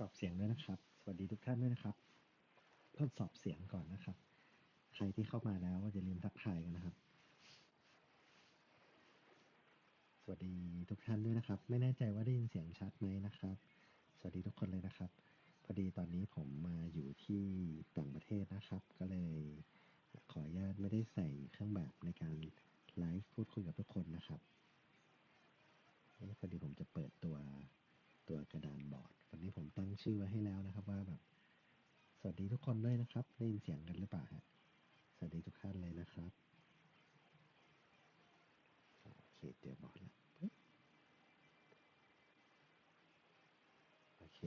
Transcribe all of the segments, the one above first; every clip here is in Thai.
สอบเสียงด้วยนะครับ สวัสดีทุกท่านด้วยนะครับ ทดสอบเสียงก่อนนะครับ ใครที่เข้ามาแล้วอย่าลืมทักทายกันนะครับ สวัสดีทุกท่านด้วยนะครับ ไม่แน่ใจว่าได้ยินเสียงชัดไหมนะครับ สวัสดีทุกคนเลยนะครับ พอดีตอนนี้ผมมาอยู่ที่ต่างประเทศนะครับ ก็เลยขออนุญาตไม่ได้ใส่เครื่องแบบในการไลฟ์พูดคุยกับทุกคนนะครับพอดีผมจะเปิดตัว ตัวกระดานบอร์ด วันนี้ผมตั้งชื่อไว้ให้แล้วนะครับว่าแบบ สวัสดีทุกคนด้วยนะครับ ได้ยินเสียงกันหรือเปล่าฮะ สวัสดีทุกท่านเลยนะครับโอเคเจอบอร์ดแล้วโอเค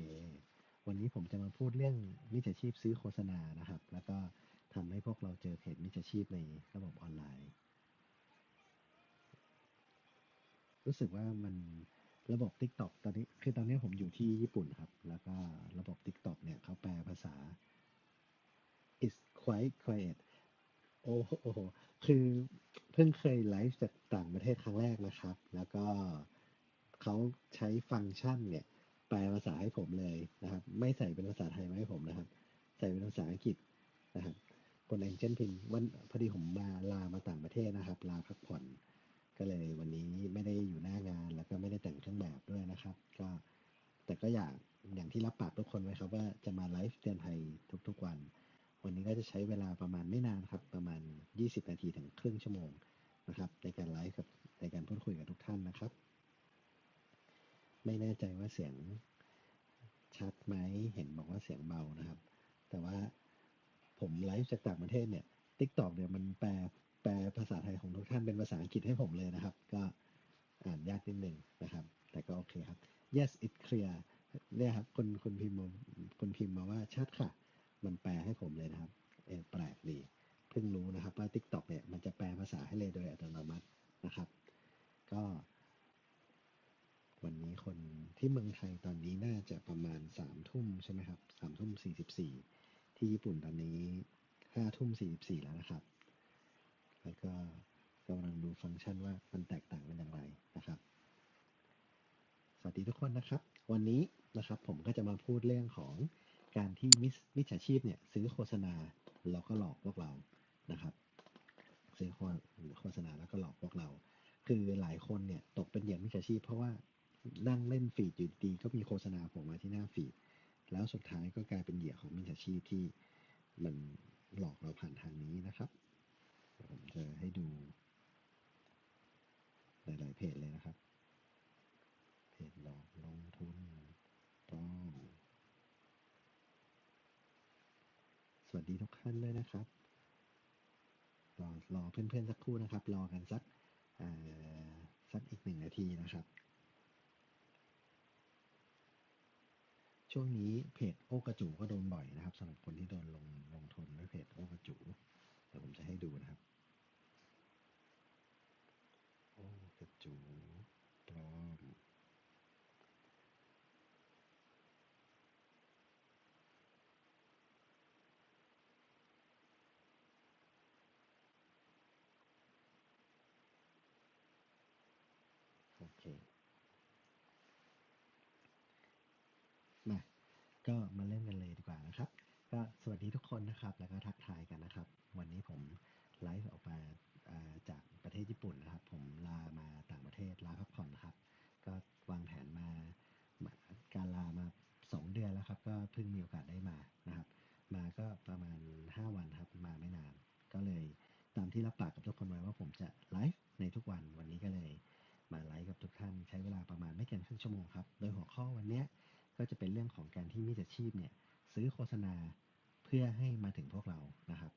วันนี้ผมจะมาพูดเรื่องมิจฉาชีพซื้อโฆษณานะครับ แล้วก็ทำให้พวกเราเจอเพจมิจฉาชีพในระบบออนไลน์ รู้สึกว่ามัน ระบบ TikTok ตอนนี้คือตอนนี้ผมอยู่ที่ญี่ปุ่นครับ แล้วก็ระบบ TikTok เนี่ยเขาแปลภาษา is quite quiet โอ้โหโอ้โหคือเพิ่งเคยไลฟ์จากต่างประเทศครั้งแรกนะครับ แล้วก็เขาใช้ฟังก์ชันเนี่ยแปลภาษาให้ผมเลยนะครับ ไม่ใส่เป็นภาษาไทยมาให้ผมนะครับ ใส่เป็นภาษาอังกฤษนะครับคนแองเจนพินวันพอดีผมมาลามาต่างประเทศนะครับ ลาพักผ่อน ก็เลยวันนี้ไม่ได้อยู่หน้างานแล้วก็ไม่ได้แต่ง ก็อยากอย่างที่รับปากทุกคนไว้ครับ ว่าจะมาไลฟ์เตือนภัยทุกๆวัน วันนี้ก็จะใช้เวลาประมาณไม่นานครับ ประมาณ 20 นาทีถึงครึ่งชั่วโมงนะครับ ในการไลฟ์กับในการพูดคุยกับทุกท่านนะครับ ไม่แน่ใจว่าเสียงชัดไหมเห็นบอกว่าเสียงเบานะครับ แต่ว่าผมไลฟ์จากต่างประเทศเนี่ย TikTok เนี่ยมันแปลแปลภาษาไทยของทุกท่านเป็นภาษาอังกฤษให้ผมเลยนะครับ ก็อ่านยากนิดนึงนะครับ แต่ก็โอเคครับ yes it clear เนี่ยครับคนคนพิมพ์มาคนพิมพ์มาว่าชัดค่ะ มันแปลให้ผมเลยนะครับ เออแปลกดีเพิ่งรู้นะครับว่า TikTok เนี่ยมันจะแปลภาษาให้เลยโดยอัตโนมัตินะครับ ก็ วันนี้คนที่เมืองไทยตอนนี้น่าจะประมาณสามทุ่มใช่ไหมครับสามทุ่มสี่สิบสี่ที่ญี่ปุ่นตอนนี้ห้าทุ่มสี่สิบสี่แล้วนะครับ แล้วก็กำลังดูฟังก์ชันว่ามันแตกต่างกันอย่างไรนะครับ สวัสดีทุกคนนะครับ วันนี้นะครับผมก็จะมาพูดเรื่องของการที่มิจมิจฉาชีพเนี่ยซื้อโฆษณาแล้วก็หลอกพวกเรานะครับซื้อโฆษณาแล้วก็หลอกพวกเรา คือหลายคนเนี่ยตกเป็นเหยื่อมิจฉาชีพ เพราะว่านั่งเล่นฟีดอยู่ดีก็มีโฆษณาผล่มาที่หน้าฟีดแล้วสุดท้ายก็กลายเป็นเหยื่อของมิจฉาชีพที่มันหลอกเราผ่านทางนี้นะครับผมจะให้ดูหลายๆเพจเลยนะครับ เพจหลอกลงทุนปลอมส วัสดีทุกท่านด้วยนะครับรอรอเพื่อนๆสักครู่นะครับ รอกันสักสักอีกหนึ่งนาทีนะครับ ช่วงนี้เพจโอกระจูก็โดนบ่อยนะครับสำหรับคนที่โดนลงลงทุนด้วยเพจโอกระจูเดี๋ยวผมจะให้ดูนะครับ โอกระจูปลอม โอเค มา ก็ มาเล่นกันเลยดีกว่านะครับ ก็สวัสดีทุกคนนะครับ แล้วก็ทักทายกันนะครับ วันนี้ผมไลฟ์ออกมาจากประเทศญี่ปุ่นนะครับ ผมลามาต่างประเทศลาพักผ่อนนะครับ ก็วางแผนมาการลามาสองเดือนแล้วครับ ก็เพิ่งมีโอกาสได้มา ที่มิจฉาชีพเนี่ยซื้อโฆษณาเพื่อให้มาถึงพวกเรานะครับ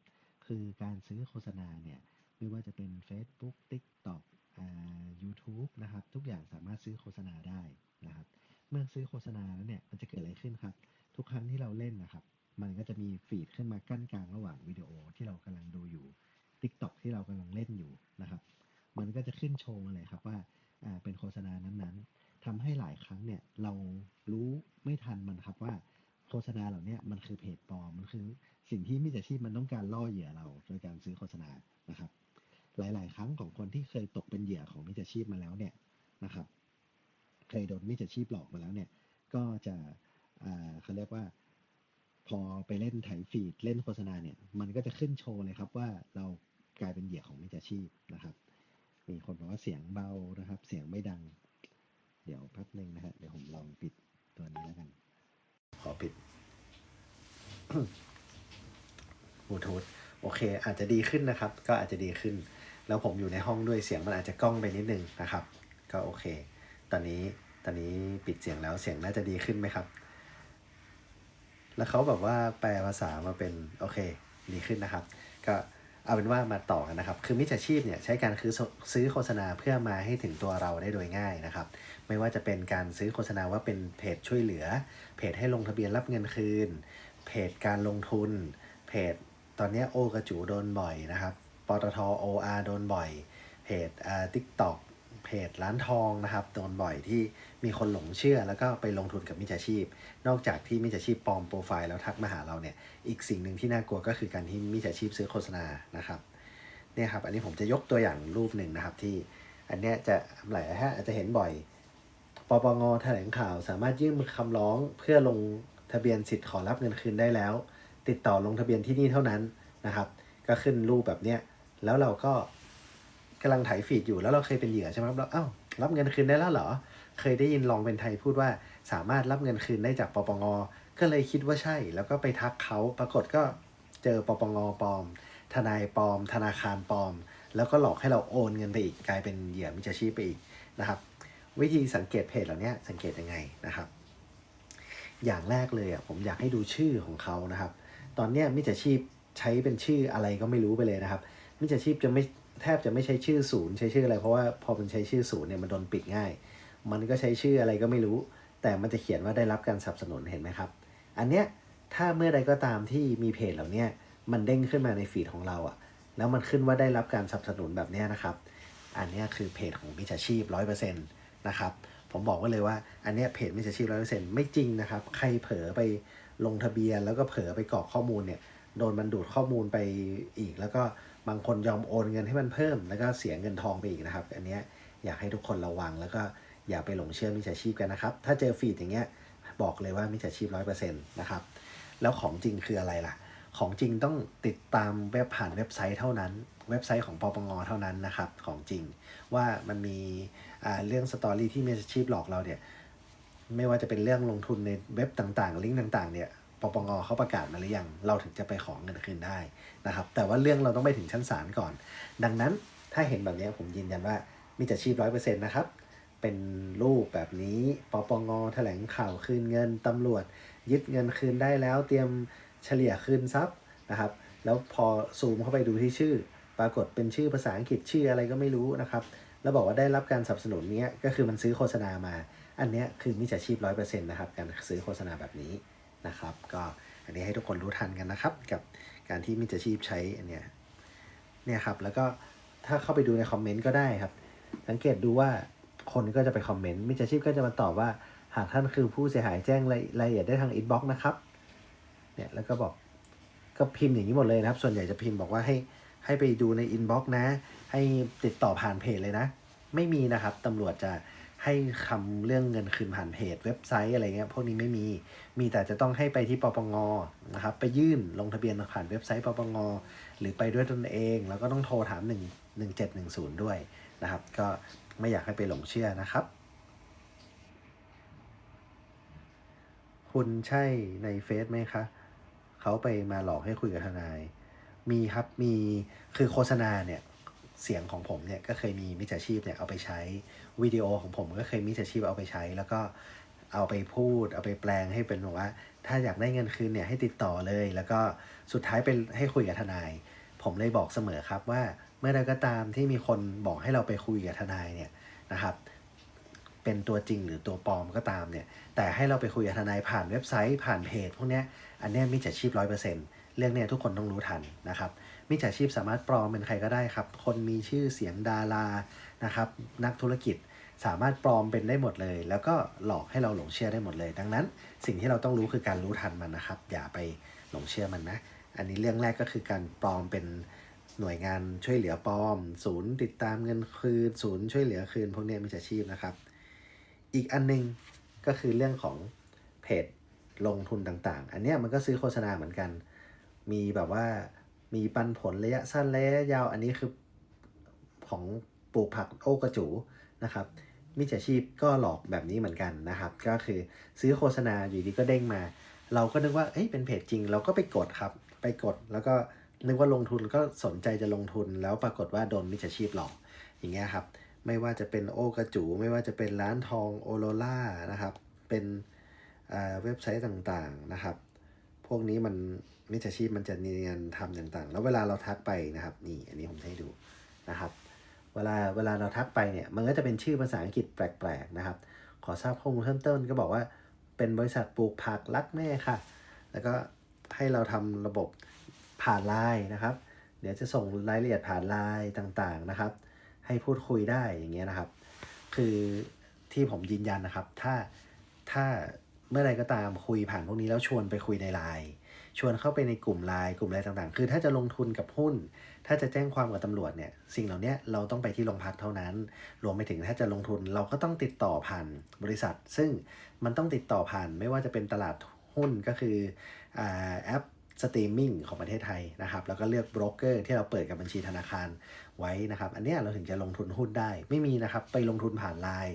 คือการซื้อโฆษณาเนี่ยไม่ว่าจะเป็น Facebook TikTok อ่า YouTube นะครับ ทุกอย่างสามารถซื้อโฆษณาได้นะครับ เมื่อซื้อโฆษณาแล้วเนี่ยมันจะเกิดอะไรขึ้นครับ ทุกครั้งที่เราเล่นนะครับ มันก็จะมีฟีดขึ้นมากั้นกลางระหว่างวิดีโอที่เรากำลังดูอยู่ TikTok ที่เรากำลังเล่นอยู่นะครับ มันก็จะขึ้นโชว์มาเลยครับว่าอ่าเป็นโฆษณานั้นๆทำให้หลายครั้งเนี่ยเรา ชีพมาแล้วเนี่ยนะครับเคยโดนมิจฉาชีพหลอกมาแล้วเนี่ย ก็จะเขาเรียกว่า พอไปเล่นไถฟีดเล่นโฆษณาเนี่ย มันก็จะขึ้นโชว์เลยครับว่าเรากลายเป็นเหยื่อของมิจฉาชีพนะครับ มีคนบอกว่าเสียงเบานะครับ เสียงไม่ดัง เดี๋ยวแป๊บหนึ่งนะฮะเดี๋ยวผมลองปิดตัวนี้แล้วกัน ขอปิดบลูทูธโอเค อาจจะดีขึ้นนะครับ ก็อาจจะดีขึ้น แล้วผมอยู่ในห้องด้วยเสียงมันอาจจะก้องไปนิดนึงนะครับ ก็โอเค ตอนนี้ตอนนี้ปิดเสียงแล้วเสียงน่าจะดีขึ้นไหมครับ แล้วเขาแบบว่าแปลภาษามาเป็นโอเคดีขึ้นนะครับ ก็เอาเป็นว่ามาต่อกันนะครับ คือมิจฉาชีพเนี่ยใช้การคือซื้อโฆษณาเพื่อมาให้ถึงตัวเราได้โดยง่ายนะครับ ไม่ว่าจะเป็นการซื้อโฆษณาว่าเป็นเพจช่วยเหลือ เพจให้ลงทะเบียนรับเงินคืน เพจการลงทุน เพจตอนนี้โอกระจูโดนบ่อยนะครับ ปตท OR โดนบ่อย เพจอ่าทิกตอกเพจร้านทองนะครับ โดนบ่อยที่มีคนหลงเชื่อแล้วก็ไปลงทุนกับมิจฉาชีพ นอกจากที่มิจฉาชีพปลอมโปรไฟล์แล้วทักมาหาเราเนี่ย อีกสิ่งหนึ่งที่น่ากลัวก็คือการที่มิจฉาชีพซื้อโฆษณานะครับ เนี่ยครับ อันนี้ผมจะยกตัวอย่างรูปหนึ่งนะครับที่ อันเนี้ยจะหลายท่านอาจจะเห็นบ่อย ปปงแถลงข่าวสามารถยื่นคำร้องเพื่อลงทะเบียนสิทธิ์ขอรับเงินคืนได้แล้ว ติดต่อลงทะเบียนที่นี่เท่านั้นนะครับ ก็ขึ้นรูปแบบเนี้ย แล้วเราก็กำลังถ่ายฟีดอยู่แล้วเราเคยเป็นเหยื่อใช่ไหมครับเราเอ้ารับเงินคืนได้แล้วเหรอ เคยได้ยินลองเป็นไทยพูดว่าสามารถรับเงินคืนได้จากปปงก็เลยคิดว่าใช่ แล้วก็ไปทักเขาปรากฏก็เจอปปงปลอม ทนายปลอม ธนาคารปลอม แล้วก็หลอกให้เราโอนเงินไปอีกกลายเป็นเหยื่อมิจฉาชีพไปอีกนะครับ วิธีสังเกตเพจเหล่านี้สังเกตยังไงนะครับ อย่างแรกเลยอะผมอยากให้ดูชื่อของเขานะครับ ตอนเนี้ยมิจฉาชีพใช้เป็นชื่ออะไรก็ไม่รู้ไปเลยนะครับ มิจฉาชีพจะไม่แทบจะไม่ใช้ชื่อศูนย์ใช้ชื่ออะไร เพราะว่าพอมันใช้ชื่อศูนย์เนี่ยมันโดนปิดง่าย มันก็ใช้ชื่ออะไรก็ไม่รู้ แต่มันจะเขียนว่าได้รับการสนับสนุนเห็นไหมครับ อันเนี้ยถ้าเมื่อใดก็ตามที่มีเพจเหล่านี้มันเด้งขึ้นมาในฟีดของเราอะ แล้วมันขึ้นว่าได้รับการสนับสนุนแบบเนี้ยนะครับ อันเนี้ยคือเพจของมิจฉาชีพร้อยเปอร์เซ็นต์นะครับ ผมบอกไว้เลยว่าอันเนี้ยเพจมิจฉาชีพร้อยเปอร์เซ็นต์ไม่จริงนะครับ ใครเผลอไปลงทะเบียนแล้วก็เผลอไปกรอกข้อมูลเนี่ย โดนมันดูดข้อมูลไปอีกแล้วก็ บางคนยอมโอนเงินให้มันเพิ่ม แล้วก็เสียเงินทองไปอีกนะครับ อันนี้อยากให้ทุกคนระวังแล้วก็อย่าไปหลงเชื่อมิจฉาชีพกันนะครับ ถ้าเจอฟีดอย่างเงี้ยบอกเลยว่ามิจฉาชีพร้อยเปอร์เซ็นต์นะครับ แล้วของจริงคืออะไรล่ะ ของจริงต้องติดตามเว็บผ่านเว็บไซต์เท่านั้น เว็บไซต์ของปปงเท่านั้นนะครับ ของจริงว่ามันมีเรื่องสตอรี่ที่มิจฉาชีพหลอกเราเนี่ย ไม่ว่าจะเป็นเรื่องลงทุนในเว็บต่างๆ ลิงก์ต่าง ๆ เนี่ย ปปงเขาประกาศมาหรือยังเราถึงจะไปของเงินคืนได้นะครับ แต่ว่าเรื่องเราต้องไปถึงชั้นศาลก่อน ดังนั้นถ้าเห็นแบบนี้ผมยืนยันว่ามิจฉาชีพร้อยเปอร์เซ็นต์นะครับ เป็นรูปแบบนี้ปปงแถลงข่าวคืนเงินตำรวจ ยึดเงินคืนได้แล้ว เตรียมเฉลี่ยคืนทรัพย์นะครับ แล้วพอซูมเข้าไปดูที่ชื่อ ปรากฏเป็นชื่อภาษาอังกฤษชื่ออะไรก็ไม่รู้นะครับแล้วบอกว่าได้รับการสนับสนุนเนี้ยก็คือมันซื้อโฆษณามา อันเนี้ยคือมิจฉาชีพร้อยเปอร์เซ็นต์นะครับการซื้อโฆษณาแบบนี้ นะครับ ก็อันนี้ให้ทุกคนรู้ทันกันนะครับ กับการที่มิจฉาชีพใช้อันเนี้ยเนี่ยครับ แล้วก็ถ้าเข้าไปดูในคอมเมนต์ก็ได้ครับ สังเกตดูว่าคนก็จะไปคอมเมนต์มิจฉาชีพก็จะมาตอบว่า หากท่านคือผู้เสียหายแจ้งรายละเอียดได้ทางอินบ็อกซ์นะครับ เนี่ยแล้วก็บอกก็พิมพ์อย่างนี้หมดเลยนะครับ ส่วนใหญ่จะพิมพ์บอกว่าให้ให้ไปดูในอินบ็อกซ์นะ ให้ติดต่อผ่านเพจเลยนะ ไม่มีนะครับตำรวจจะ ให้คำเรื่องเงินคืนผ่านเพจเว็บไซต์อะไรเงี้ยพวกนี้ไม่มี มีแต่จะต้องให้ไปที่ปปงนะครับ ไปยื่นลงทะเบียนผ่านเว็บไซต์ปปงหรือไปด้วยตนเอง แล้วก็ต้องโทรถาม 1 1710 ด้วยนะครับ ก็ไม่อยากให้ไปหลงเชื่อนะครับ คุณใช่ในเฟซไหมคะเขาไปมาหลอกให้คุยกับทนาย มีครับมีคือโฆษณาเนี่ย เสียงของผมเนี่ยก็เคยมีมิจฉาชีพเนี่ยเอาไปใช้วิดีโอของผมก็เคยมิจฉาชีพเอาไปใช้ แล้วก็เอาไปพูด เอาไปแปลงให้เป็นว่า ถ้าอยากได้เงินคืนเนี่ยให้ติดต่อเลย แล้วก็สุดท้ายเป็นให้คุยกับทนาย ผมเลยบอกเสมอครับว่าเมื่อใดก็ตามที่มีคนบอกให้เราไปคุยกับทนายเนี่ยนะครับ เป็นตัวจริงหรือตัวปลอมก็ตามเนี่ยแต่ให้เราไปคุยกับทนายผ่านเว็บไซต์ผ่านเพจพวกเนี้ยอันนี้มิจฉาชีพร้อยเปอร์เซ็นต์เรื่องเนี้ยทุกคนต้องรู้ทันนะครับ มิจฉาชีพสามารถปลอมเป็นใครก็ได้ครับ คนมีชื่อเสียงดารานะครับนักธุรกิจสามารถปลอมเป็นได้หมดเลย แล้วก็หลอกให้เราหลงเชื่อได้หมดเลย ดังนั้น สิ่งที่เราต้องรู้คือการรู้ทันมันนะครับ อย่าไปหลงเชื่อมันนะ อันนี้เรื่องแรกก็คือการปลอมเป็นหน่วยงานช่วยเหลือปลอม ศูนย์ติดตามเงินคืน ศูนย์ช่วยเหลือคืนพวกนี้มิจฉาชีพนะครับ อีกอันหนึงก็คือเรื่องของเพจลงทุนต่างๆ อันนี้มันก็ซื้อโฆษณาเหมือนกัน มีแบบว่า มีปันผลระยะสั้นระยะยาวอันนี้คือของปลูกผักโอกระจูนะครับมิจฉาชีพก็หลอกแบบนี้เหมือนกันนะครับ ก็คือซื้อโฆษณาอยู่ดีก็เด้งมา เราก็นึกว่าเอ้ยเป็นเพจจริง เราก็ไปกดครับ ไปกดแล้วก็นึกว่าลงทุนก็สนใจจะลงทุนแล้วปรากฏว่าโดนมิจฉาชีพหลอกอย่างเงี้ยครับ ไม่ว่าจะเป็นโอกระจู ไม่ว่าจะเป็นร้านทองโอโรล่านะครับ เป็นเว็บไซต์ต่างๆนะครับ พวกนี้มัน มิจฉาชีพมันจะเนียนทำต่างๆ แล้วเวลาเราทักไปนะครับ นี่อันนี้ผมให้ดูนะครับ เวลาเวลาเราทักไปเนี่ยมันก็จะเป็นชื่อภาษาอังกฤษแปลกๆนะครับ ขอทราบข้อมูลเพิ่มต้นก็บอกว่าเป็นบริษัทปลูกผักรักแม่ค่ะ แล้วก็ให้เราทำระบบผ่านไลน์นะครับ เดี๋ยวจะส่งรายละเอียดผ่านไลน์ต่างๆนะครับ ให้พูดคุยได้อย่างเงี้ยนะครับ คือที่ผมยืนยันนะครับ ถ้าถ้าเมื่อไรก็ตามคุยผ่านพวกนี้แล้วชวนไปคุยในไลน์ ชวนเข้าไปในกลุ่มไลน์กลุ่มอะไรต่างๆ คือถ้าจะลงทุนกับหุ้น ถ้าจะแจ้งความกับตำรวจเนี่ย สิ่งเหล่านี้เราต้องไปที่โรงพักเท่านั้น รวมไปถึงถ้าจะลงทุนเราก็ต้องติดต่อผ่านบริษัท ซึ่งมันต้องติดต่อผ่านไม่ว่าจะเป็นตลาดหุ้นก็คืออแอปสตรีมมิ่งของประเทศไทยนะครับ แล้วก็เลือกโบรกเกอร์ที่เราเปิดกับบัญชีธนาคารไว้นะครับ อันนี้เราถึงจะลงทุนหุ้นได้ ไม่มีนะครับ ไปลงทุนผ่านไลน์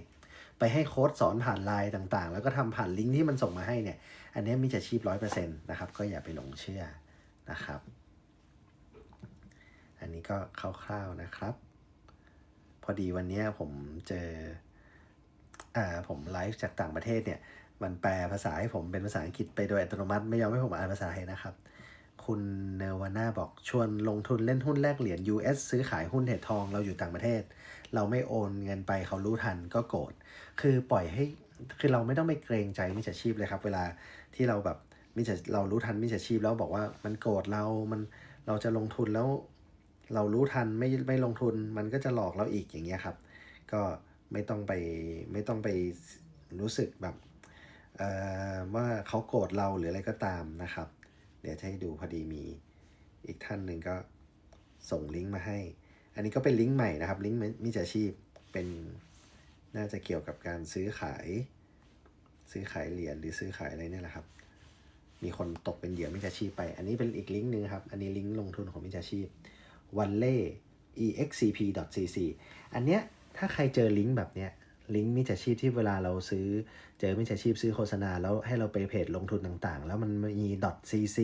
ไปให้โค้ดสอนผ่านไลน์ต่างๆ แล้วก็ทำผ่านลิงก์ที่มันส่งมาให้เนี่ย อันนี้มิจฉาชีพร้อยเปอร์เซ็นต์นะครับ ก็อย่าไปหลงเชื่อนะครับ อันนี้ก็คร่าวๆนะครับ พอดีวันนี้ผมเจออ่าผมไลฟ์จากต่างประเทศเนี่ย มันแปลภาษาให้ผมเป็นภาษาอังกฤษไปโดยอัตโนมัติไม่ยอมให้ผมอ่านภาษาไทยนะครับ คุณเนวาน่าบอกชวนลงทุนเล่นหุ้นแลกเหรียญ US ซื้อขายหุ้นเทรดทองเราอยู่ต่างประเทศ เราไม่โอนเงินไปเขารู้ทันก็โกรธคือปล่อยให้คือเราไม่ต้องไปเกรงใจมิจฉาชีพเลยครับ เวลา ที่เราแบบมิจฉาเรารู้ทันมิจฉาชีพแล้วบอกว่ามันโกรธเรามันเราจะลงทุนแล้ว เรารู้ทันไม่ไม่ลงทุนมันก็จะหลอกเราอีกอย่างเงี้ยครับ ก็ไม่ต้องไปไม่ต้องไปรู้สึกแบบว่าเขาโกรธเราหรืออะไรก็ตามนะครับ เดี๋ยวจะให้ดูพอดีมีอีกท่านหนึ่งก็ส่งลิงก์มาให้ อันนี้ก็เป็นลิงก์ใหม่นะครับ ลิงก์มิจฉาชีพเป็นน่าจะเกี่ยวกับการซื้อขาย ซื้อขายเหรียญหรือซื้อขายอะไรเนี่ยแหละครับ มีคนตกเป็นเหยื่อมิจฉาชีพไป อันนี้เป็นอีกลิงก์หนึ่งครับ อันนี้ลิงก์ลงทุนของมิจฉาชีพวันเล่ excp.cc อันเนี้ยถ้าใครเจอลิงก์แบบเนี้ยลิงก์มิจฉาชีพที่เวลาเราซื้อเจอมิจฉาชีพซื้อโฆษณา แล้วให้เราไปเพจลงทุนต่างๆ แล้วมันมี .cc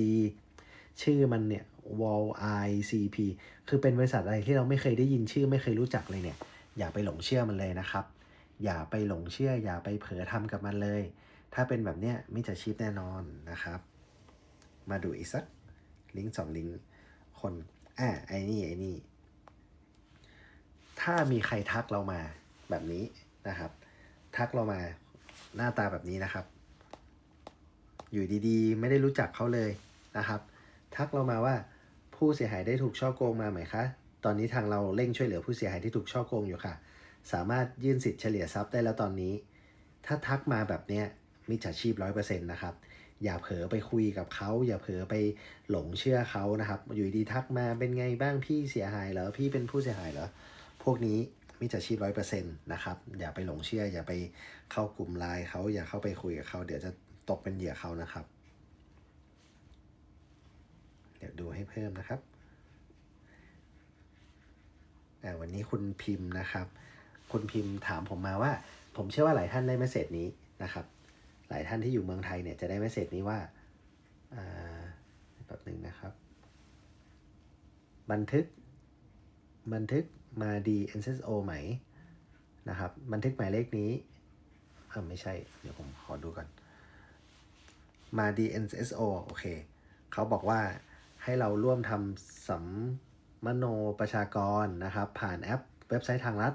ชื่อมันเนี่ย wall icp คือเป็นบริษัทอะไรที่เราไม่เคยได้ยินชื่อไม่เคยรู้จักเลยเนี่ย อย่าไปหลงเชื่อมันเลยนะครับ อย่าไปหลงเชื่อ อย่าไปเผลอทำกับมันเลย ถ้าเป็นแบบเนี้ยมิจฉาชีพแน่นอนนะครับ มาดูอีกสักลิงก์สองลิงก์คนอ่าไอ้นี่ไอ้นี่ถ้ามีใครทักเรามาแบบนี้นะครับ ทักเรามาหน้าตาแบบนี้นะครับ อยู่ดีๆ ไม่ได้รู้จักเขาเลยนะครับ ทักเรามาว่าผู้เสียหายได้ถูกช่อโกงมาไหมคะ ตอนนี้ทางเราเร่งช่วยเหลือผู้เสียหายที่ถูกช่อโกงอยู่ค่ะ สามารถยื่นสิทธิ์เฉลี่ยทรัพย์ได้แล้วตอนนี้ ถ้าทักมาแบบเนี้ยมิจฉาชีพร้อยเปอร์เซ็นต์นะครับ อย่าเผลอไปคุยกับเขา อย่าเผลอไปหลงเชื่อเขานะครับ อยู่ดีทักมาเป็นไงบ้างพี่เสียหายเหรอ พี่เป็นผู้เสียหายเหรอ พวกนี้มิจฉาชีพร้อยเปอร์เซ็นต์นะครับ อย่าไปหลงเชื่อ อย่าไปเข้ากลุ่มไลน์เขา อย่าเข้าไปคุยกับเขา เดี๋ยวจะตกเป็นเหยื่อเขานะครับ เดี๋ยวดูให้เพิ่มนะครับอ่วันนี้คุณพิมพ์นะครับ คุณพิมพ์ถามผมมาว่า ผมเชื่อว่าหลายท่านได้เมสเซจนี้นะครับ หลายท่านที่อยู่เมืองไทยเนี่ยจะได้เมสเซจนี้ว่าแบบหนึ่งนะครับ บันทึก บันทึกมาดี NSO ไหมนะครับ บันทึกหมายเลขนี้เอ่าไม่ใช่ เดี๋ยวผมขอดูก่อนมาดี NSO โอเค เขาบอกว่าให้เราร่วมทำสัมมโนประชากรนะครับ ผ่านแอปเว็บไซต์ทางรัฐ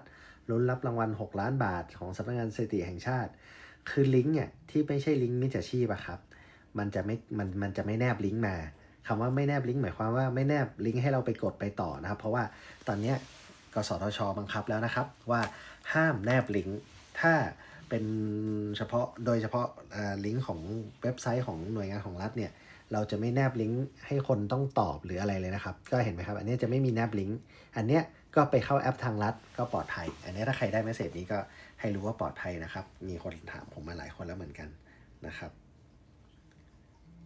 ลุ้นรับรางวัล 6 ล้านบาทของสำนักงานสถิติแห่งชาติ คือลิงก์เนี่ยที่ไม่ใช่ลิงก์มิจฉาชีพอะครับ มันจะไม่มันมันจะไม่แนบลิงก์มาคำว่าไม่แนบลิงก์หมายความว่าไม่แนบลิงก์ให้เราไปกดไปต่อนะครับ เพราะว่าตอนเนี้กสทช บังคับแล้วนะครับ ว่าห้ามแนบลิงก์ถ้าเป็นเฉพาะโดยเฉพาะอ่าลิงก์ของเว็บไซต์ของหน่วยงานของรัฐเนี่ยเราจะไม่แนบลิงก์ให้คนต้องตอบหรืออะไรเลยนะครับ ก็เห็นไหมครับ อันนี้จะไม่มีแนบลิงก์อันเนี้ย ก็ไปเข้าแอปทางรัฐก็ปลอดภัย อันนี้ถ้าใครได้เมสเซจนี้ก็ให้รู้ว่าปลอดภัยนะครับ มีคนถามผมมาหลายคนแล้วเหมือนกันนะครับ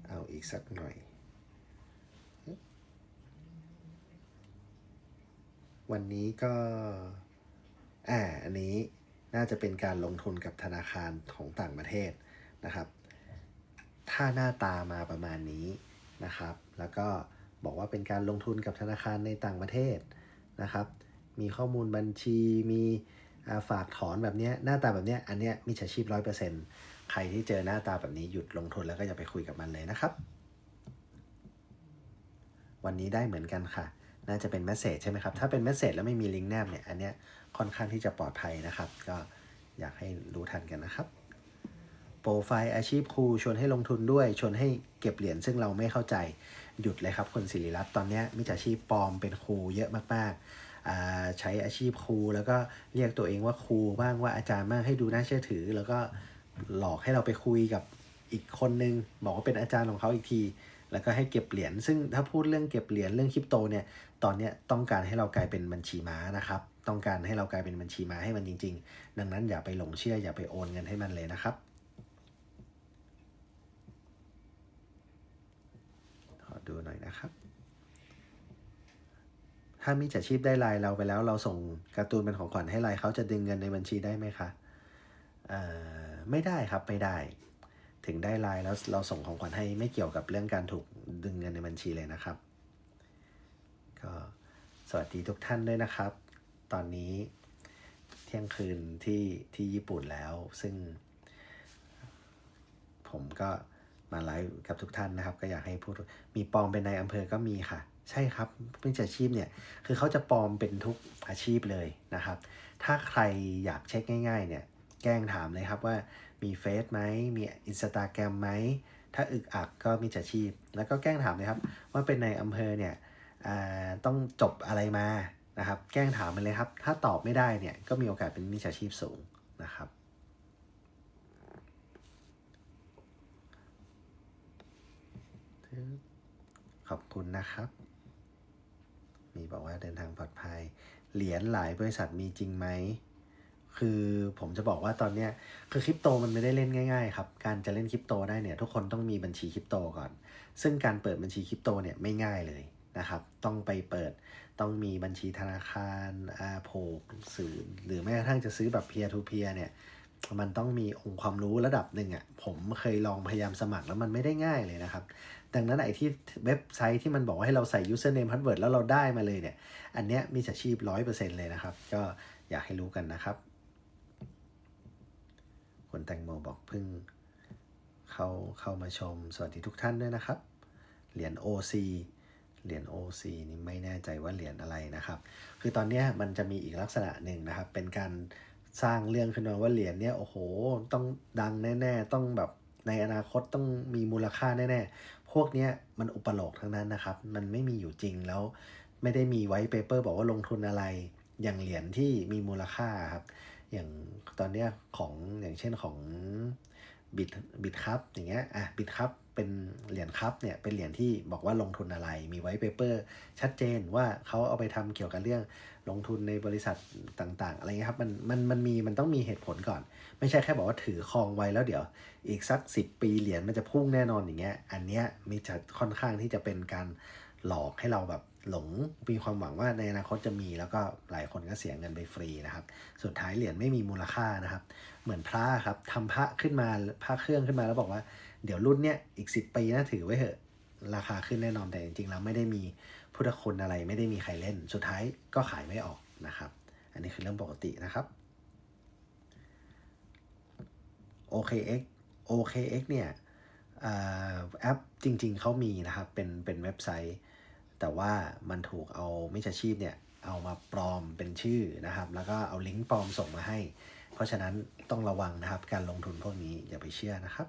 เอาอีกสักหน่อย วันนี้ก็อ่าอันนี้น่าจะเป็นการลงทุนกับธนาคารของต่างประเทศนะครับ ถ้าหน้าตามาประมาณนี้นะครับ แล้วก็บอกว่าเป็นการลงทุนกับธนาคารในต่างประเทศ นะครับ มีข้อมูลบัญชี มีฝากถอนแบบนี้หน้าตาแบบนี้อันเนี้ยมิจฉาชีพร้อยเปอร์เซ็นต์ใครที่เจอหน้าตาแบบนี้หยุดลงทุนแล้วก็อย่าไปคุยกับมันเลยนะครับ วันนี้ได้เหมือนกันค่ะ น่าจะเป็นแมสเซจใช่ไหมครับ ถ้าเป็นแมสเซจแล้วไม่มีลิงก์แนบเนี่ยอันเนี้ยค่อนข้างที่จะปลอดภัยนะครับ ก็อยากให้รู้ทันกันนะครับ ปรไฟล์อาชีพครูชวนให้ลงทุนด้วย ชวนให้เก็บเหรียญซึ่งเราไม่เข้าใจหยุดเลยครับคุณศิริรัตน์ตอนนี้มิจฉาชีพปลอมเป็นครูเยอะมากๆใช้อาชีพครูแล้วก็เรียกตัวเองว่าครูบ้างว่าอาจารย์บ้างให้ดูน่าเชื่อถือ แล้วก็หลอกให้เราไปคุยกับอีกคนนึงบอกว่าเป็นอาจารย์ของเขาอีกทีแล้วก็ให้เก็บเหรียญซึ่งถ้าพูดเรื่องเก็บเหรียญเรื่องคริปโตเนี่ยตอนนี้ต้องการให้เรากลายเป็นบัญชีม้านะครับ ต้องการให้เรากลายเป็นบัญชีม้าให้มันจริง ๆ ดังนั้นอย่าไปหลงเชื่ออย่าไปโอนเงินให้มันเลยนะครับ ขอ ดูหน่อยนะครับ ถ้ามิจฉาชีพได้ไลน์เราไปแล้ว เราส่งการ์ตูนเป็นของขวัญให้ไลน์เขาจะดึงเงินในบัญชีได้ไหมคะไม่ได้ครับไม่ได้ ถึงได้ไลน์แล้วเราส่งของขวัญให้ไม่เกี่ยวกับเรื่องการถูกดึงเงินในบัญชีเลยนะครับ ก็สวัสดีทุกท่านด้วยนะครับ ตอนนี้เที่ยงคืนที่ที่ญี่ปุ่นแล้ว ซึ่งผมก็ มาไลฟ์กับทุกท่านนะครับ ก็อยากให้พูดมีปลอมเป็นในายอำเภอก็มีค่ะ ใช่ครับมิจฉาชีพเนี่ยคือเขาจะปลอมเป็นทุกอาชีพเลยนะครับ ถ้าใครอยากเช็คง่าย ๆ เนี่ยแกล้งถามเลยครับว่ามีเฟซไหมมีอินสตาแกรมไหมถ้าอึกอักก็มิจฉาชีพ แล้วก็แกล้งถามเลยครับ ว่าเป็นในายอำเภอเนี่ยอ่าต้องจบอะไรมานะครับ แกล้งถามมันเลยครับ ถ้าตอบไม่ได้เนี่ยก็มีโอกาสเป็นมิจฉาชีพสูงนะครับ ขอบคุณนะครับ มีบอกว่าเดินทางปลอดภัย เหรียญหลายบริษัทมีจริงไหม คือผมจะบอกว่าตอนเนี้ยคือคริปโตมันไม่ได้เล่นง่ายๆครับการจะเล่นคริปโตได้เนี่ยทุกคนต้องมีบัญชีคริปโตก่อน ซึ่งการเปิดบัญชีคริปโตเนี่ยไม่ง่ายเลยนะครับ ต้องไปเปิดต้องมีบัญชีธนาคารอาโผกสื่อหรือแม้กระทั่งจะซื้อแบบ peer to peer เนี่ยมันต้องมีองค์ความรู้ระดับหนึ่งอะ่ะผมเคยลองพยายามสมัครแล้วมันไม่ได้ง่ายเลยนะครับ ดังนั้นไอ้ที่เว็บไซต์ที่มันบอกว่าให้เราใส่ username password แล้วเราได้มาเลยเนี่ย อันเนี้ยมีฉาชีพร้อยเปอร์เซ็นเลยนะครับ ก็อยากให้รู้กันนะครับคนแตงโมบอกเพิ่งเข้าเข้ามาชม สวัสดีทุกท่านด้วยนะครับ เหรียญ OC เหรียญ OC นี่ไม่แน่ใจว่าเหรียญอะไรนะครับ คือตอนนี้มันจะมีอีกลักษณะหนึ่งนะครับ เป็นการสร้างเรื่องขึ้นมาว่าเหรียญเนี้ยโอ้โห ต้องดังแน่ ๆ ต้องแบบในอนาคตต้องมีมูลค่าแน่ๆพ วกเนี้ยมันอุปโลกทั้งนั้นนะครับ มันไม่มีอยู่จริงแล้วไม่ได้มีไว้เปเปอร์บอกว่าลงทุนอะไร อย่างเหรียญที่มีมูลค่าครับ อย่างตอนเนี้ยของอย่างเช่นของบิตบิตครับอย่างเงี้ยอะบิตครับ เป็นเหรียญครับเนี่ยเป็นเหรียญที่บอกว่าลงทุนอะไร มีไว้เปเปอร์ชัดเจนว่าเขาเอาไปทำเกี่ยวกับเรื่องลงทุนในบริษัทต่าง ๆ อะไรเงี้ยครับมันมันมันมีมันต้องมีเหตุผลก่อน ไม่ใช่แค่บอกว่าถือครองไว้แล้วเดี๋ยว อีกสัก 10 ปีเหรียญมันจะพุ่งแน่นอนอย่างเงี้ยอันเนี้ยมีจะค่อนข้างที่จะเป็นการหลอกให้เราแบบหลงมีความหวังว่าในอนาคตจะมีแล้วก็หลายคนก็เสียเงินไปฟรีนะครับ สุดท้ายเหรียญไม่มีมูลค่านะครับ เหมือนพระครับทำพระขึ้นมาพระเครื่องขึ้นมาแล้วบอกว่า เดี๋ยวรุ่นเนี้ยอีกสิปีนะถือไว้เถอะราคาขึ้นแน่นอนแต่จริงๆแล้วไม่ได้มีพุทธคุณอะไรไม่ได้มีใครเล่น สุดท้ายก็ขายไม่ออกนะครับ อันนี้คือเรื่องปกตินะครับ OKX OKX เนี่ยอแอปจริงๆเขามีนะครับเป็นเป็นเว็บไซต์ แต่ว่ามันถูกเอามิจฉาชีพเนี่ยเอามาปลอมเป็นชื่อนะครับ แล้วก็เอาลิงก์ปลอมส่งมาให้ เพราะฉะนั้นต้องระวังนะครับการลงทุนพวกนี้อย่าไปเชื่อนะครับ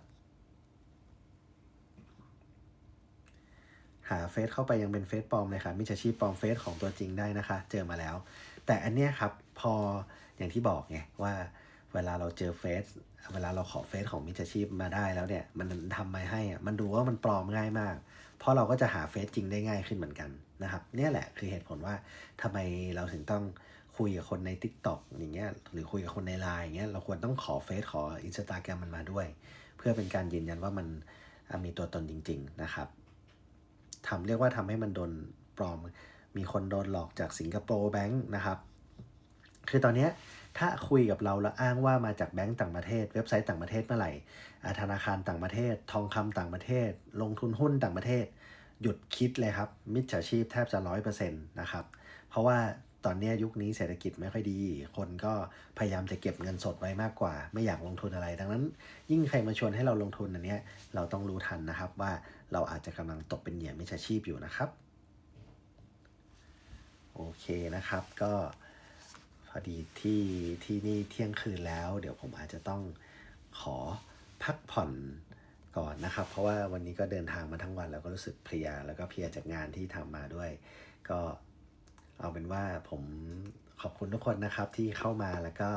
หาเฟซเข้าไปยังเป็นเฟซปลอมเลยค่ะมิจฉาชีพปลอมเฟซของตัวจริงได้นะคะ เจอมาแล้ว แต่อันเนี้ยครับพออย่างที่บอกไงว่าเวลาเราเจอเฟซเวลาเราขอเฟซของมิจฉาชีพมาได้แล้วเนี่ย มันทำมาให้อะมันดูว่ามันปลอมง่ายมาก เพราะเราก็จะหาเฟซจริงได้ง่ายขึ้นเหมือนกันนะครับเนี่ยแหละคือเหตุผลว่าทำไมเราถึงต้องคุยกับคนใน t ิ k t o k อย่างเงี้ยหรือคุยกับคนในไลน์อย่างเงี้ยเราควรต้องขอเฟซขออินสตาแกรมมันมาด้วย เพื่อเป็นการยืนยันว่ามันมีตัวตนจริง ๆ นะครับ ทำเรียกว่าทำให้มันโดนปลอม มีคนโดนหลอกจากสิงคโปร์แบงค์นะครับ คือตอนนี้ถ้าคุยกับเราแล้วอ้างว่ามาจากแบงก์ต่างประเทศ เว็บไซต์ต่างประเทศเมื่อไหร่ธนาคารต่างประเทศ ทองคำต่างประเทศ ลงทุนหุ้นต่างประเทศ หยุดคิดเลยครับ มิจฉาชีพแทบจะร้อยเปอร์เซ็นต์นะครับ เพราะว่าตอนนี้ยุคนี้เศรษฐกิจไม่ค่อยดี คนก็พยายามจะเก็บเงินสดไว้มากกว่า ไม่อยากลงทุนอะไร ดังนั้น ยิ่งใครมาชวนให้เราลงทุนอันนี้เราต้องรู้ทันนะครับว่า เราอาจจะกำลังตกเป็นเหยื่อมิจฉาชีพอยู่นะครับโอเคนะครับก็พอดีที่ที่นี่เที่ยงคืนแล้ว เดี๋ยวผมอาจจะต้องขอพักผ่อนก่อนนะครับ เพราะว่าวันนี้ก็เดินทางมาทั้งวันแล้วก็รู้สึกเพลียแล้วก็เพลียจากงานที่ทำมาด้วย ก็เอาเป็นว่าผมขอบคุณทุกคนนะครับที่เข้ามาแล้วก็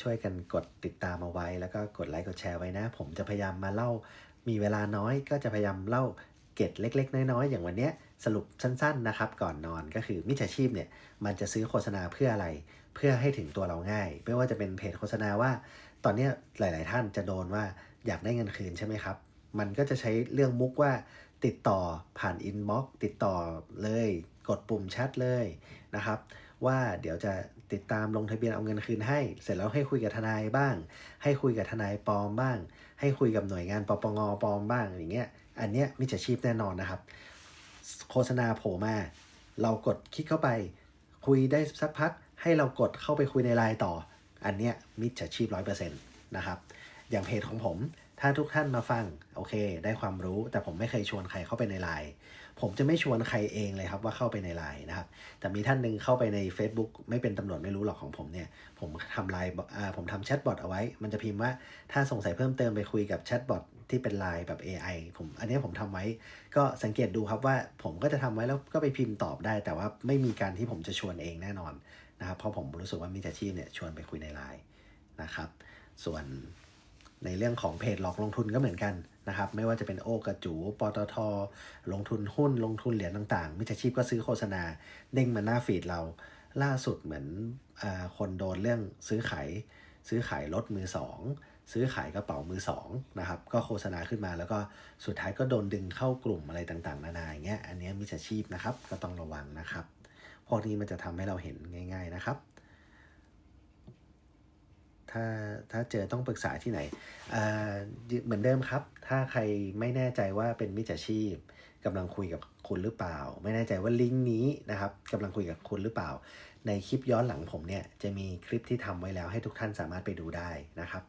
ช่วยกันกดติดตามเอาไว้ แล้วก็กดไลค์กดแชร์ไว้นะ ผมจะพยายามมาเล่า มีเวลาน้อยก็จะพยายามเล่าเกร็ดเล็ก ๆ น้อยๆอย่างวันเนี้ยสรุปสั้น ๆนะครับ ก่อนนอนก็คือมิจฉาชีพเนี่ยมันจะซื้อโฆษณาเพื่ออะไร เพื่อให้ถึงตัวเราง่าย ไม่ว่าจะเป็นเพจโฆษณาว่า ตอนนี้หลาย ๆ ท่านจะโดนว่าอยากได้เงินคืนใช่ไหมครับ มันก็จะใช้เรื่องมุกว่าติดต่อผ่านอินบ็อกติดต่อเลย กดปุ่มแชทเลยนะครับ ว่าเดี๋ยวจะ ติดตามลงทะเบียนเอาเงินคืนให้ เสร็จแล้วให้คุยกับทนายบ้าง ให้คุยกับทนายปลอมบ้าง ให้คุยกับหน่วยงานปปงปลอมบ้างอย่างเงี้ยอันเนี้ยมิจฉาชีพแน่นอนนะครับ โฆษณาโผล่มา เรากดคลิกเข้าไป คุยได้สักพัก ให้เรากดเข้าไปคุยในไลน์ต่อ อันเนี้ยมิจฉาชีพร้อยเปอร์เซ็นต์นะครับอย่างเพจของผม ถ้าทุกท่านมาฟัง โอเค ได้ความรู้แต่ผมไม่เคยชวนใครเข้าไปในไลน์ ผมจะไม่ชวนใครเองเลยครับว่าเข้าไปในไลน์นะครับ แต่มีท่านหนึ่งเข้าไปใน Facebook ไม่เป็นตำรวจไม่รู้หรอกของผมเนี่ย ผมทำไลน์อ่าผมทำแชทบอทเอาไว้ มันจะพิมพ์ว่าถ้าสงสัยเพิ่มเติมไปคุยกับแชทบอทที่เป็นไลน์แบบ AI ผมอันนี้ผมทำไว้ ก็สังเกตดูครับว่าผมก็จะทำไว้แล้วก็ไปพิมพ์ตอบได้ แต่ว่าไม่มีการที่ผมจะชวนเองแน่นอนนะครับ เพราะผมรู้สึกว่ามิจฉาชีพเนี่ยชวนไปคุยในไลน์นะครับ ส่วนในเรื่องของเพจหลอกลงทุนก็เหมือนกัน นะครับไม่ว่าจะเป็นโอกระจูปตท ลงทุนหุ้นลงทุนเหรียญต่างๆมิจฉาชีพก็ซื้อโฆษณาเด้งมาหน้าฟีดเราล่าสุดเหมือนอคนโดนเรื่องซื้อขายซื้อขายรถมือสองซื้อขายกระเป๋ามือสองนะครับก็โฆษณาขึ้นมาแล้วก็สุดท้ายก็โดนดึงเข้ากลุ่มอะไรต่างๆ นานาอย่างเงี้ยอันนี้มิจฉาชีพนะครับก็ต้องระวังนะครับ พวกนี้มันจะทำให้เราเห็นง่าย ๆนะครับ ถ้าถ้าเจอต้องปรึกษาที่ไหนเหมือนเดิมครับ ถ้าใครไม่แน่ใจว่าเป็นมิจฉาชีพกำลังคุยกับคุณหรือเปล่า ไม่แน่ใจว่าลิงก์นี้นะครับกำลังคุยกับคุณหรือเปล่า ในคลิปย้อนหลังผมเนี่ยจะมีคลิปที่ทำไว้แล้วให้ทุกท่านสามารถไปดูได้นะครับ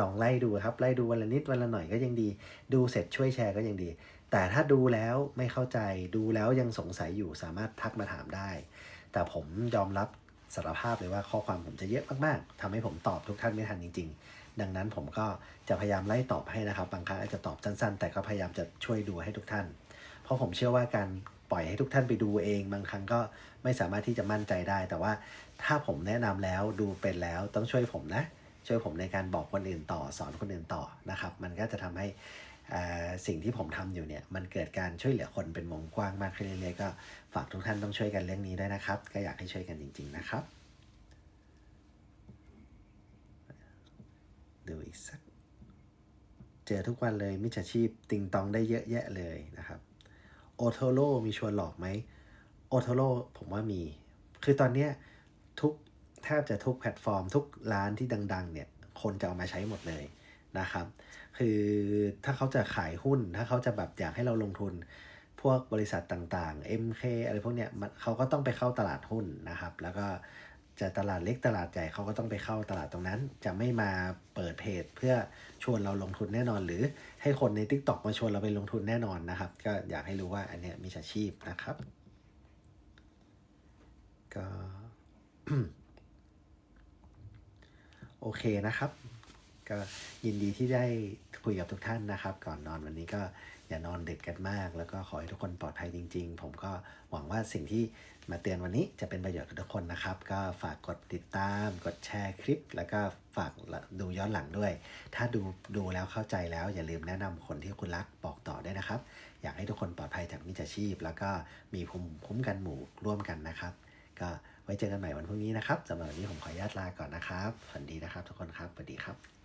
ลองไล่ดูครับไล่ดูวันละนิดวันละหน่อยก็ยังดี ดูเสร็จช่วยแชร์ก็ยังดี แต่ถ้าดูแล้วไม่เข้าใจดูแล้วยังสงสัยอยู่สามารถทักมาถามได้ แต่ผมยอมรับ สารภาพเลยว่าข้อความผมจะเยอะมากๆทำให้ผมตอบทุกท่านไม่ทันจริง ๆ ดังนั้นผมก็จะพยายามไล่ตอบให้นะครับ บางครั้งอาจจะตอบสั้นๆ แต่ก็พยายามจะช่วยดูให้ทุกท่าน เพราะผมเชื่อว่าการปล่อยให้ทุกท่านไปดูเอง บางครั้งก็ไม่สามารถที่จะมั่นใจได้ แต่ว่าถ้าผมแนะนำแล้วดูเป็นแล้วต้องช่วยผมนะ ช่วยผมในการบอกคนอื่นต่อสอนคนอื่นต่อนะครับ มันก็จะทำให้ สิ่งที่ผมทำอยู่เนี่ยมันเกิดการช่วยเหลือคนเป็นวงกว้างมากขึ้นเรื่อยๆก็ฝากทุกท่านต้องช่วยกันเรื่องนี้ด้วยนะครับ ก็อยากให้ช่วยกันจริง ๆ นะครับ ดูอีกสัก เจอทุกวันเลยมิจฉาชีพติงตองได้เยอะแยะเลยนะครับโอโทโ o มีชวนหลอกไหมโอโทโ o ผมว่ามี คือตอนเนี้ทุกแทบจะทุกแพลตฟอร์ม ทุกร้านที่ดัง ๆ เนี่ย คนจะเอามาใช้หมดเลยนะครับ คือถ้าเขาจะขายหุ้น ถ้าเขาจะแบบอยากให้เราลงทุน พวกบริษัทต่างๆ MK อะไรพวกเนี้ยมันเขาก็ต้องไปเข้าตลาดหุ้นนะครับ แล้วก็จะตลาดเล็กตลาดใหญ่เขาก็ต้องไปเข้าตลาดตรงนั้น จะไม่มาเปิดเพจเพื่อชวนเราลงทุนแน่นอน หรือให้คนใน Tik t o อกมาชวนเราไปลงทุนแน่นอนนะครับ ก็อยากให้รู้ว่าอันเนี้ยมีอาชีพนะครับ ก็ โอเคนะครับ ก็ยินดีที่ได้คุยกับทุกท่านนะครับ ก่อนนอนวันนี้ก็อย่านอนดึกกันมาก แล้วก็ขอให้ทุกคนปลอดภัยจริง ๆ ผมก็หวังว่าสิ่งที่มาเตือนวันนี้จะเป็นประโยชน์กับทุกคนนะครับ ก็ฝากกดติดตาม กดแชร์คลิป แล้วก็ฝากดูย้อนหลังด้วย ถ้าดูดูแล้วเข้าใจแล้ว อย่าลืมแนะนำคนที่คุณรักบอกต่อด้วยนะครับ อยากให้ทุกคนปลอดภัยจากมิจฉาชีพ แล้วก็มีภูมิคุ้มกันหมู่ร่วมกันนะครับ ก็ไว้เจอกันใหม่วันพรุ่งนี้นะครับสำหรับวันนี้ผมขออนุญาตลาก่อนนะครับฝันดีนะครับ ทุกคนครับสวัสดีครับ